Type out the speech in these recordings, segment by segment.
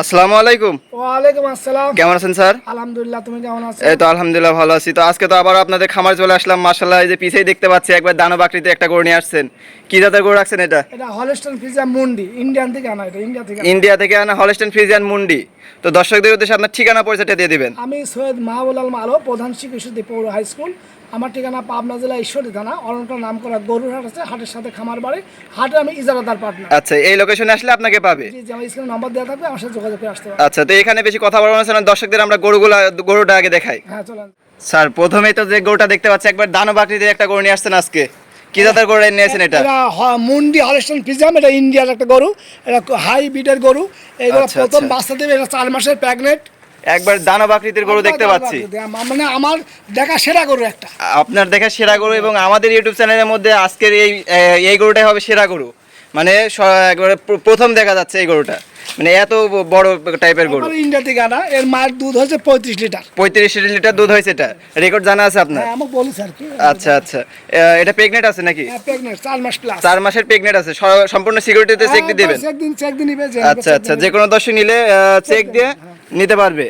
আসসালামু আলাইকুম। ওয়ালাইকুম আসসালাম। কেমন আছেন স্যার? আলহামদুলিল্লাহ তুমি কেমন আছো? এই তো আলহামদুলিল্লাহ ভালো আছি। তো আজকে তো আবার আপনাদের খামার চলে আসলাম। মার্শাল্লাহ এই যে পিছেই দেখতে পাচ্ছি একবার দানব আকৃতি একটা গরু নিয়ে আসছেন। কি জাতের গরু রাখছেন এটা? এটা হলস্টন পিজা মুন্ডি ইন্ডিয়ান থেকে আনা এটা ইন্ডিয়া থেকে। ইন্ডিয়া থেকে আনা হলস্টেন ফ্রিজিয়ান মুন্ডি তো দর্শকদের উদ্দেশ্যে আপনার ঠিকানা পরিচয়টা দিয়ে দিবেন। আমি সৈয়দ মাহবুল আলম আলো প্রধান শিক্ষক পৌর হাই স্কুল আমার ঠিকানা পাবনা জেলা ঈশ্বরী থানা। অরণটা নাম করা গরুর হাট আছে হাটের সাথে খামার বাড়ি। হাটে আমি ইজারাদার পার্টনার আচ্ছা এই লোকেশনে আসলে আপনাকে পাবে? জি আমার স্ক্রিনে নাম্বার দেওয়া থাকবে আমার সাথে যোগাযোগ করে আসতে পারবে আচ্ছা তো এখানে বেশি কথা বলব না দর্শকদের আমরা গরুগুলা গরুটা আগে দেখাই। হ্যাঁ চলেন। স্যার প্রথমেই তো যে গরুটা দেখতে পাচ্ছি একবার দানব আকৃতির একটা গরু নিয়ে আসছেন আজকে। কি জাতের গরু নিয়েছেন এটা? এটা মুন্ডি হলস্টন পিজাম এটা ইন্ডিয়ার একটা গরু। এটা হাই বিটের গরু। এইগুলো আচ্ছা, প্রথম আচ্ছা। বাচ্চা দেবে এটা চার মাসের প্রেগনেন্ট একবার দানব আকৃতির গরু দেখতে পাচ্ছি। মানে আমার দেখা সেরা গরু একটা। আপনার দেখা সেরা গরু এবং আমাদের ইউটিউব চ্যানেলের মধ্যে আজকের এই এই গরুটাই হবে সেরা গরু। মানে একবারে প্র- প্রথম দেখা যাচ্ছে এই গরুটা। মানে এত বড় টাইপের গরু। আমার ইন্ডিয়া থেকে আনা এর মায়ের দুধ পঁয়ত্রিশ লিটার। পঁয়ত্রিশ লিটার দুধ হয়েছে এটা রেকর্ড জানা আছে আপনার? হ্যাঁ আমাকে বলিস আর কি? আচ্ছা আচ্ছা। এটা প্রেগনেন্ট আছে নাকি? প্রেগনেন্ট চার মাস প্লাস চার মাসের প্রেগনেন্ট আছে। সম্পূর্ণ সিকিউরিটিতে চেক দিয়ে দেবেন? চেক দিন চেক দিন নিবে আচ্ছা আচ্ছা। যে কোনো দর্শক নিলে চেক দিয়ে নিতে পারবে।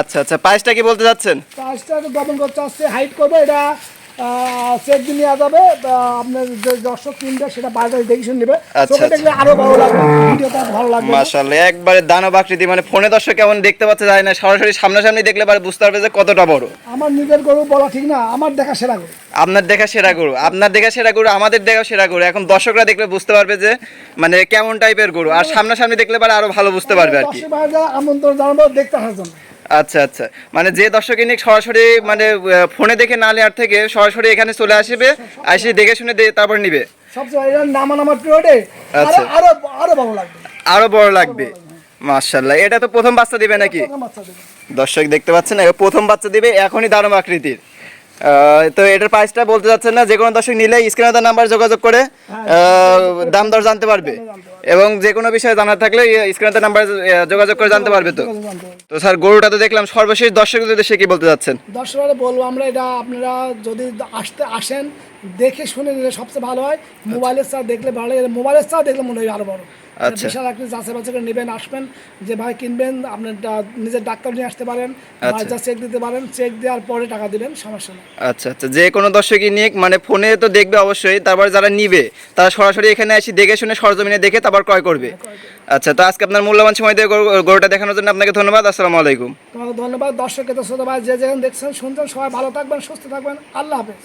আচ্ছা আচ্ছা। প্রাইসটা কি বলতে যাচ্ছেন? দমন করতে আসছে হাইট করবে এটা চেক যাবে। আপনার যে দর্শক কিনবে সেটা বাজারে দেখে নেবে। আচ্ছা, চোখে দেখলে আরও ভালো লাগবে। ভিডিওটা ভালো লাগবে মাশাআল্লাহ একবারে দানব আকৃতি। মানে ফোনে দর্শক কেমন দেখতে পাচ্ছে যায় না সরাসরি সামনাসামনি দেখলে পারে বুঝতে পারবে যে কতটা বড়। আমার নিজের গরু বলা ঠিক না আমার দেখা সেরা গরু। আপনার দেখা সেরা গরু আপনার দেখা সেরা গরু আমাদের দেখা সেরা গরু। এখন দর্শকরা দেখলে বুঝতে পারবে যে মানে কেমন টাইপের গরু। আর সামনাসামনি দেখলে পারে আরও ভালো বুঝতে পারবে আর কি। আমন্ত্রণ জানাব দেখতে আসার জন্য। আচ্ছা আচ্ছা। মানে যে দর্শক নিক সরাসরি মানে ফোনে দেখে না নেওয়ার থেকে সরাসরি এখানে চলে আসবে আসে দেখে শুনে তারপর নিবে। আচ্ছা। আরও আরও ভালো লাগবে। আরও বড় লাগবে। মাশাল্লাহ এটা তো প্রথম বাচ্চা দিবে নাকি। দর্শক দেখতে পাচ্ছেন প্রথম বাচ্চা দিবে এখনই দারুণ আকৃতির। তো এটার প্রাইসটা বলতে যাচ্ছেন না যে কোনো দর্শক নিলে স্ক্রিনে নাম্বার যোগাযোগ করে আহ, দাম দর জানতে পারবে। এবং যে কোনো বিষয়ে জানার থাকলে স্ক্রিনে নাম্বার যোগাযোগ করে জানতে পারবে তো। তো স্যার, গরুটা তো দেখলাম, সর্বশেষ দর্শকদের দেশে কি বলতে যাচ্ছেন দর্শকরা বলব আমরা এটা, আপনারা যদি আসতে আসেন দেখে শুনে নিলে সবচেয়ে ভালো হয়। মোবাইলের চা দেখলে ভালো লাগে মোবাইলের চা দেখলে মনে হয় আরও বড় আচ্ছা। বিশাল আপনি যাচাই বাছাই করে নেবেন আসবেন যে ভাই কিনবেন আপনার নিজের ডাক্তার নিয়ে আসতে পারেন আচ্ছা। চেক দিতে পারেন চেক দেওয়ার পরে টাকা দিবেন সমস্যা নেই। আচ্ছা আচ্ছা। যে কোনো দর্শকই নিয়ে মানে ফোনে তো দেখবে অবশ্যই তারপর যারা নিবে তারা সরাসরি এখানে এসে দেখে শুনে সরজমিনে দেখে তারপর ক্রয় করবে। আচ্ছা তো আজকে আপনার মূল্যবান সময় দিয়ে গরু- গরুটা দেখানোর জন্য আপনাকে ধন্যবাদ আসসালামু আলাইকুম। তোমাকে ধন্যবাদ দর্শককে তো শ্রোতা ভাই যে যেখানে দেখছেন শুনছেন সবাই ভালো থাকবেন সুস্থ থাকবেন আল্লাহ হাফেজ।